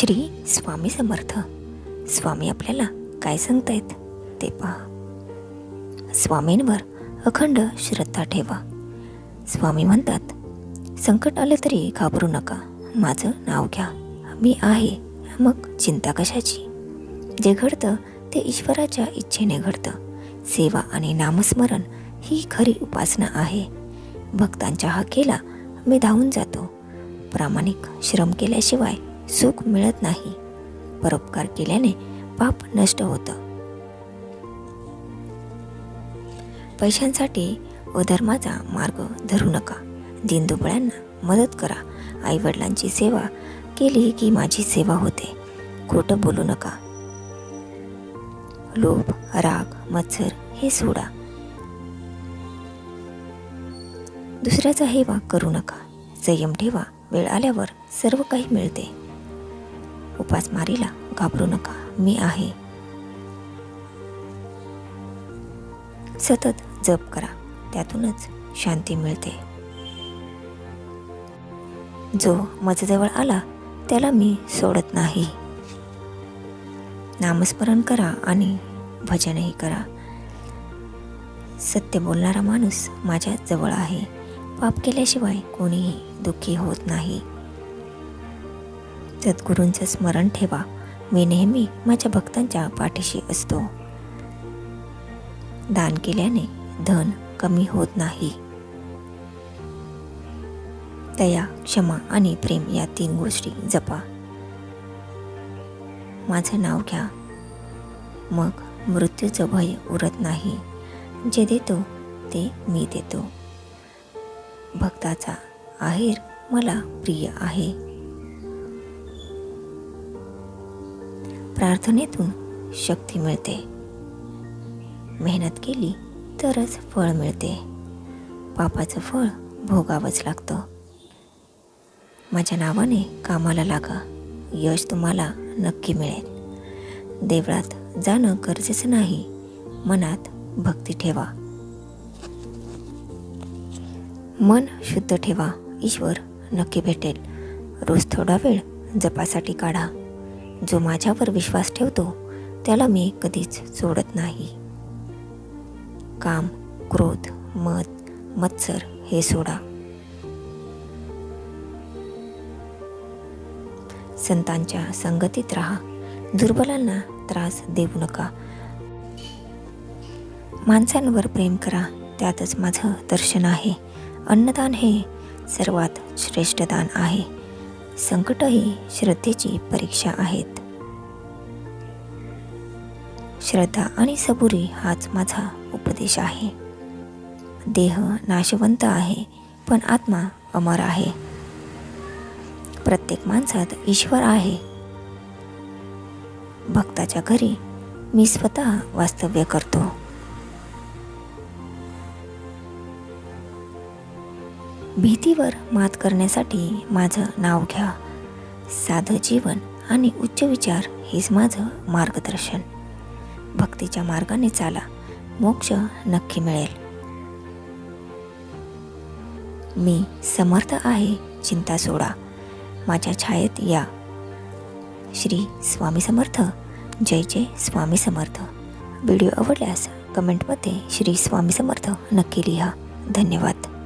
श्री स्वामी समर्थ. स्वामी आपल्याला काय सांगतायत ते पहा. स्वामींवर अखंड श्रद्धा ठेवा. स्वामी म्हणतात संकट आलं तरी घाबरू नका. माझं नाव घ्या. मी आहे. मग चिंता कशाची? जे घडतं ते ईश्वराच्या इच्छेने घडतं. सेवा आणि नामस्मरण ही खरी उपासना आहे. भक्तांच्या हाकेला मी धावून जातो. प्रामाणिक श्रम केल्याशिवाय सुख मिळत नाही. परोपकार केल्याने पाप नष्ट होतं. पैशांसाठी अधर्माचा मार्ग धरू नका. दिनदुबळ्यांना मदत करा. आईवडिलांची सेवा केली की माझी सेवा होते. खोटं बोलू नका. लोभ राग मत्सर हे सोडा. दुसऱ्याचा हेवा करू नका. संयम ठेवा. वेळ आल्यावर सर्व काही मिळते. उपासमारीला घाबरू नका. मी आहे. सतत जप करा. त्यातूनच शांती मिळते. जो माझ्याजवळ आला त्याला मी सोडत नाही. नामस्मरण करा आणि भजनही करा. सत्य बोलणारा माणूस माझ्या जवळ आहे. पाप केल्याशिवाय कोणीही दुःखी होत नाही. सद्गुरूंचं स्मरण ठेवा. मी नेहमी माझ्या भक्तांच्या पाठीशी असतो. दान केल्याने धन कमी होत नाही. दया क्षमा आणि प्रेम या तीन गोष्टी जपा. माझं नाव घ्या. मग मृत्यूचं भय उरत नाही. जे देतो ते मी देतो. भक्ताचा आहेर मला प्रिय आहे. प्रार्थनेतून शक्ती मिळते. मेहनत केली तरच फळ मिळते. पापाचं फळ भोगावंच लागतं. माझ्या नावाने कामाला लागा. यश तुम्हाला नक्की मिळेल. देवळात जाणं गरजेचं नाही. मनात भक्ती ठेवा. मन शुद्ध ठेवा. ईश्वर नक्की भेटेल. रोज थोडा वेळ जपासाठी काढा. जो माझ्यावर विश्वास ठेवतो त्याला मी कधीच सोडत नाही. काम क्रोध मत मत्सर हे सोडा. संतांच्या संगतीत राहा. दुर्बलांना त्रास देऊ नका. माणसांवर प्रेम करा त्यातच माझं दर्शन आहे. अन्नदान हे सर्वात श्रेष्ठ दान आहे. संकट ही श्रद्धेची परीक्षा आहेत. श्रद्धा आणि सबुरी हाच माझा उपदेश आहे. देह नाशवंत आहे पण आत्मा अमर आहे. प्रत्येक माणसात ईश्वर आहे. भक्ताच्या घरी मी स्वतः वास्तव्य करतो. भीतीवर मात करण्यासाठी माझं नाव घ्या. साधं जीवन आणि उच्च विचार हेच माझं मार्गदर्शन. भक्तीच्या मार्गाने चाला. मोक्ष नक्की मिळेल. मी समर्थ आहे चिंता सोडा. माझ्या छायेत या. श्री स्वामी समर्थ. जय जय स्वामी समर्थ. व्हिडिओ आवडल्यास कमेंटमध्ये श्री स्वामी समर्थ नक्की लिहा. धन्यवाद.